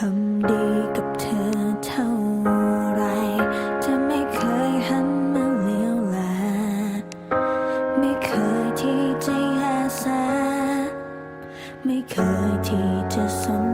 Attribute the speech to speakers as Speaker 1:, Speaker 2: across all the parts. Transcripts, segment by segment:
Speaker 1: ทำดีกับเธอเท่าไร จะไม่เคยหันมาเลี้ยวแลไม่เคยที่จะแยแสไม่เคยที่จะสม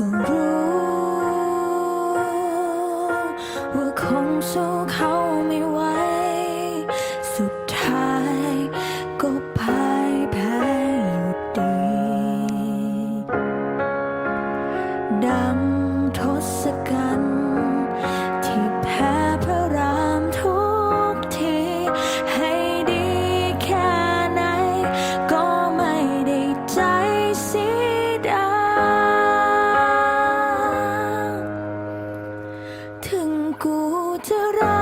Speaker 1: ก็รู้ ว่าคงสู้เขาไม่ไหว สุดท้ายก็พ่ายแพ้อยู่ดี ดัทศกัณฐ to run.